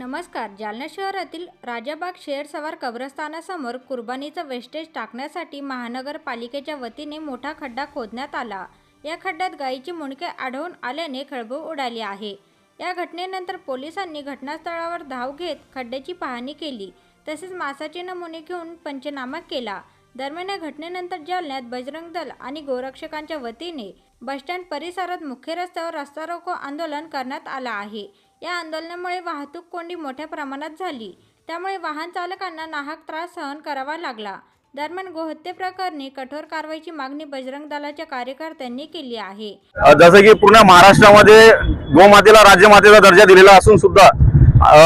नमस्कार जालना शहरातील राजाबाग शेर सवार कब्रस्थानासमोर कुर्बानीचं वेस्टेज टाकण्यासाठी महानगरपालिकेच्या वतीने मोठा खड्डा खोदण्यात आला. या खड्ड्यात गायीची मुंडके आढळून आल्याने खळबळ उडाली आहे. या घटनेनंतर पोलिसांनी घटनास्थळावर धाव घेत खड्ड्याची पाहणी केली. तसेच मासाचे नमुने घेऊन पंचनामा केला. दरम्यान या घटनेनंतर जालन्यात बजरंग दल आणि गोरक्षकांच्या वतीने बसस्टँड परिसरात मुख्य रस्त्यावर रस्ता रोको आंदोलन करण्यात आलं आहे. या आंदोलनामुळे वाहतूक कोंडी मोठ्या प्रमाणात झाली. त्यामुळे वाहन चालकांना नाहक त्रास सहन करावा लागला. दरम्यान गोहत्ये प्रकरणी कठोर कारवाईची मागणी बजरंग दलाच्या कार्यकर्त्यांनी केली आहे. जसं की पूर्ण महाराष्ट्रामध्ये गोमातेला राज्यमातेचा दर्जा दिलेला असून सुद्धा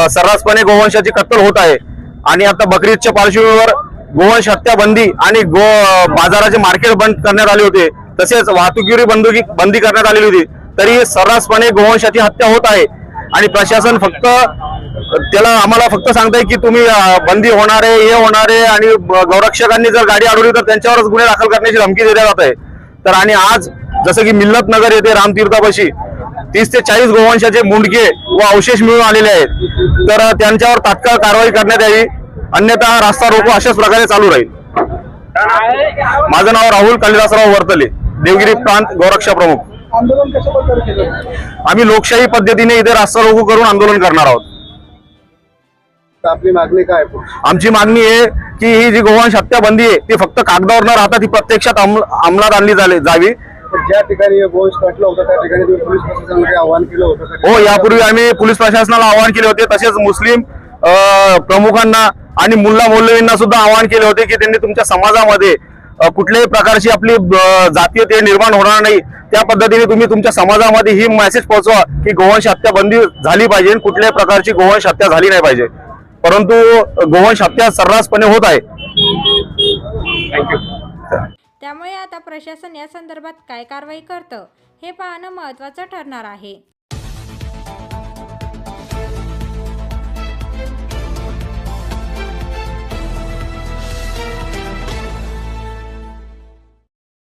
सर्रासपणे गोवंशाची कत्तल होत आहे. आणि आता बकरीदच्या पार्श्वभूमीवर गोवंश हत्या बंदी आणि गो बाजाराचे मार्केट बंद करण्यात आले होते. तसेच वाहतुकीवरील बंदुकी बंदी करण्यात आलेली होती. तरी सर्रासपणे गोवंशाची हत्या होत आहे. आणि प्रशासन फक्त त्याला आम्हाला फक्त सांगताय की तुम्ही बंदी होणार आहे हे होणार आहे आणि गौरक्षकांनी जर गाडी अडवली तर त्यांच्यावरच गुन्हे दाखल करण्याची धमकी दिल्या जात. आहे तर आणि आज जसं की मिल्लत नगर येथे रामतीर्थापाशी तीस ते चाळीस गोवंशाचे मुंडके व अवशेष मिळून आलेले आहेत. तर त्यांच्यावर तात्काळ कारवाई करण्यात यावी. अन्यथा रास्ता रोको अशाच प्रकारे चालू राहील. माझं नाव राहुल कालिदासराव वर्तले देवगिरी प्रांत गौरक्षा प्रमुख. आम्ही लोकशाही पद्धतीने इथे रास्ता रोको करून आंदोलन करणार आहोत. आपली मागणी काय? आमची मागणी आहे की ही जी गोवंश हत्या बंदी आहे ती फक्त कागदावर न राहता ती प्रत्यक्षात अंमल- अंमलात आणली जावी. ज्या ठिकाणी हे कटलं होतं त्या ठिकाणी आव्हान केलं होतं? हो यापूर्वी आम्ही पोलीस प्रशासनाला आवाहन केले होते तसेच मुस्लिम प्रमुखांना आणि मुल्ला मौलवींना सुद्धा आवाहन केले होते की त्यांनी तुमच्या समाजामध्ये कुठल्याही प्रकारची आपली जातीयते निर्माण होणार नाही. त्या पद्धतीने तुम्ही तुमच्या समाजामध्ये ही मेसेज पोहोचवा की गोवंश हत्या बंदी झाली पाहिजे आणि कुठल्याही प्रकारची गोवंश हत्या झाली नाही पाहिजे. परंतु गोवंश हत्या सर्रासपणे होत आहे. त्यामुळे आता प्रशासन या संदर्भात काय कारवाई करतं हे पाहणं महत्त्वाचं ठरणार आहे.